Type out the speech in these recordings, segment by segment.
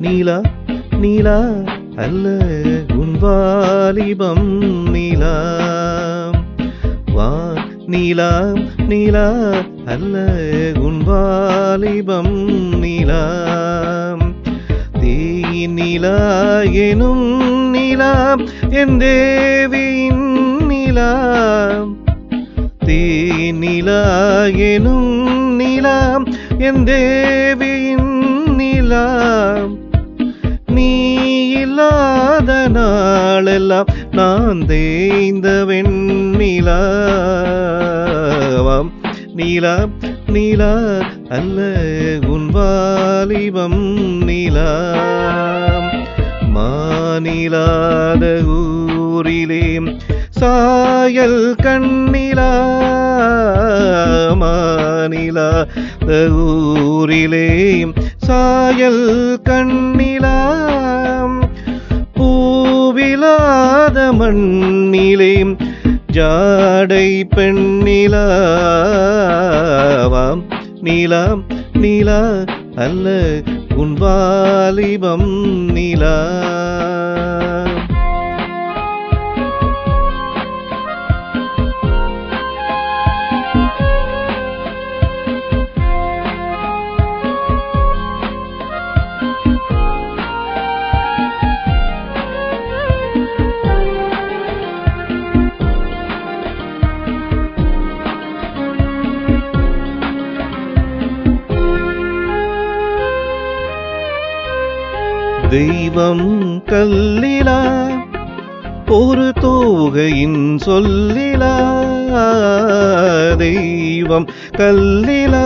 நீலா நீலா அல்ல உன் வாலிபம் நீலா. வா நீலா நீலா அல்ல உன் வாலிபம் நீலா. தீயின் நீலா எனும் நீலா என் தேவியின் நீலா. தீயின் நீலா எனும் நீலா என் தேவியின் நீலா. நாளெல்லாம் நான் தேய்ந்த வெண்ணிலாவாம் நீலா நீலா அல்ல உன்வாலிபம் நீலா. மாநிலாத ஊரிலே சாயல் கண்ணிலா மாநிலாத ஊரிலே சாயல் கண்ணிலா. பூவிலாத மண்ணிலே ஜாடை பெண்ணிலாவாம் நீலாம் நீலா அல்ல உன் வாலிபம் நீலா. தெய்வம் கல்லிலா ஒரு தோகையின் சொல்லிலா தெய்வம் கல்லிலா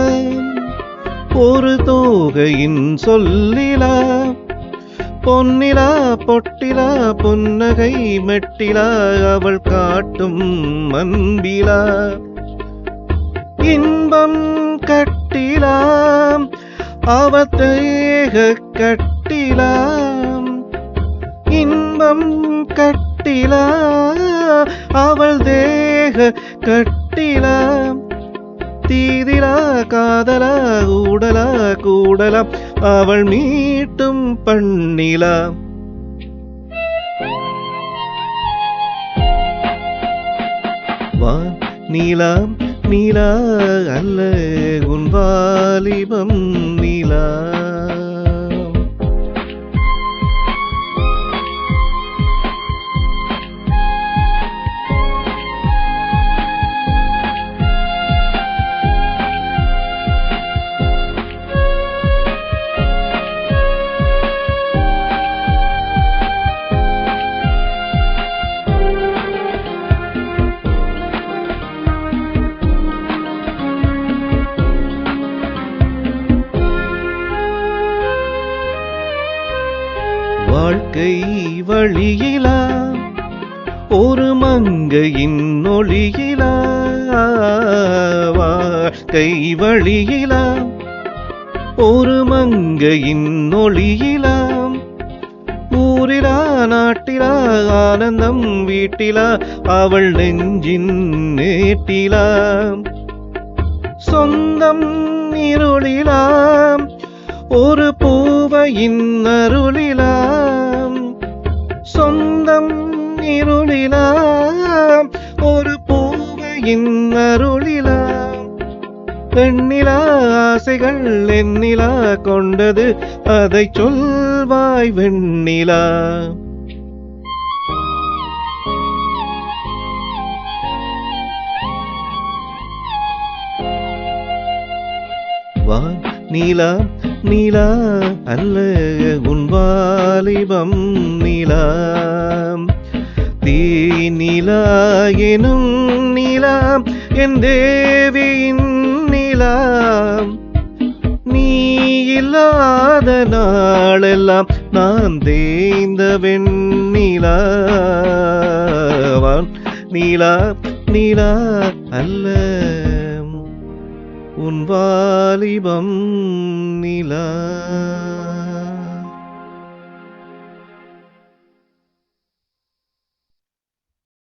ஒரு தோகையின் சொல்லிலா பொன்னிலா பொட்டிலா பொன்னகை மெட்டிலா அவள் காட்டும் அன்பிலா. இன்பம் கட்டிலாம் அவத்தேக கட்டிலா தேகம் கட்டிலா அவள் தேக கட்டிலா. தீதிலா காதலா கூடலா கூடலாம் அவள் மீட்டும் பண்ணிலா. வா நீலா நீலா அல்ல உன் வாலிபம் நீலா. வாழ்க்கை வழியிலா? ஒரு மங்கையின் ஒளியிலா வாழ்க்கை வழியிலா? ஒரு மங்கையின் ஒளியிலாம் ஊரிலா நாட்டிலா ஆனந்தம் வீட்டிலா? அவள் நெஞ்சின் நேட்டிலாம் சொந்தம் இருளிலாம் ஒரு பூவையின் அருளிலாம். சொந்தம் இருளிலாம். ஒரு பூவையின் அருளிலாம். எண்ணிலா ஆசைகள் எண்ணிலா கொண்டது அதை சொல்வாய் வெண்ணிலா. வா நீலா நீலா அல்ல உன் வாலிபம் நீலா. தீ நீலா எனும் நீலா என் தேவியின் நிலா. நீ இல்லாத நாளெல்லாம் நான் தேய்ந்த வெண்ணிலா நீலா நீலா அல்ல. உன் வாலிபம் நிலா.